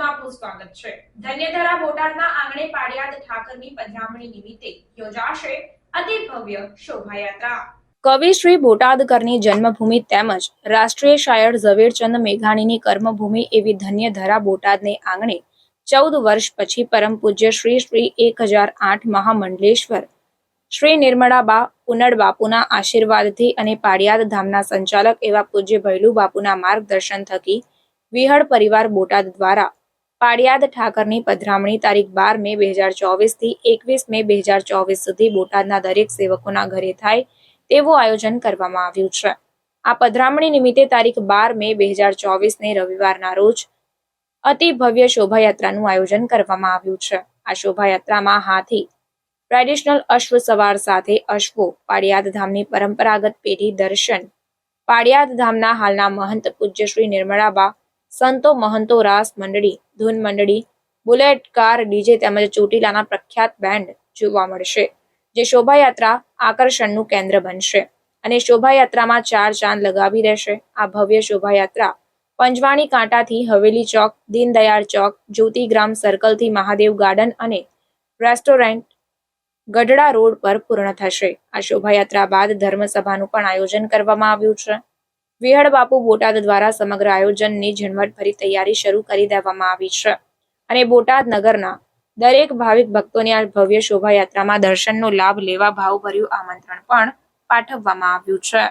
સ્વાગત છે. ધન્યધારા બોટાદના આંગણે પાડિયાદ ઠાકરની પધરામણી નિમિત્તે યોજાશે અતિ ભવ્ય શોભાયાત્રા. કવિ શ્રી બોટાદકરની જન્મભૂમિ તેમજ રાષ્ટ્રીય શાયર ઝવેરચંદ મેઘાણીની કર્મભૂમિ એવી ધન્યધરા બોટાદને આંગણે ચૌદ વર્ષ પછી પરમ પૂજ્ય શ્રી શ્રી એક હજાર આઠ મહામંડલેશ્વર, શ્રી નિર્મળાબા ઉનડ બાપુના આશીર્વાદથી અને પાડિયાદ ધામના સંચાલક એવા પૂજ્ય ભૈલુ બાપુના માર્ગદર્શન થકી વિહળ પરિવાર બોટાદ દ્વારા પાડિયાદ ઠાકરની પધરામણી તારીખ બાર મે બે હજાર ચોવીસથી એકવીસ મે બે હજાર ચોવીસ સુધી બોટાદના દરેક સેવકોના ઘરે થાય તેવું આયોજન કરવામાં આવ્યું છે. આ પધરામણી નિમિત્તે તારીખ બાર મે બે હજાર ચોવીસને રવિવારના રોજ અતિ ભવ્ય શોભાયાત્રાનું આયોજન કરવામાં આવ્યું છે. આ શોભાયાત્રામાં હાથી, ટ્રેડિશનલ અશ્વ સવાર સાથે અશ્વો પાડિયાદ ધામની પરંપરાગત પેઢી દર્શન પાડિયાદ ધામના હાલના મહંત પૂજ્ય શ્રી નિર્મળાબા સંતો મહંતો રાસ મંડળી, ધૂન મંડળી, બુલેટ કાર ડીજે તેમજ ચોટીલાના પ્રખ્યાત બેન્ડ જોવા મળશે, જે શોભાયાત્રા આકર્ષણનું કેન્દ્ર બનશે અને શોભાયાત્રામાં ચાર ચાંદ લગાવી રહેશે. આ ભવ્ય શોભાયાત્રા પંજવાણી કાંટાથી હવેલી ચોક, દીનદયાળ ચોક, જ્યોતિગ્રામ સર્કલથી મહાદેવ ગાર્ડન અને રેસ્ટોરન્ટ ગઢડા રોડ પર પૂર્ણ થશે. આ શોભાયાત્રા બાદ ધર્મસભાનું પણ આયોજન કરવામાં આવ્યું છે. વિહળ બાપુ બોટાદ દ્વારા સમગ્ર આયોજનની ઝીણવટભરી તૈયારી શરૂ કરી દેવામાં આવી છે. અને બોટાદ નગરના દરેક ભાવિક ભક્તોને આ ભવ્ય શોભાયાત્રામાં દર્શનનો લાભ લેવા ભાવભર્યું આમંત્રણ પણ પાઠવવામાં આવ્યું છે.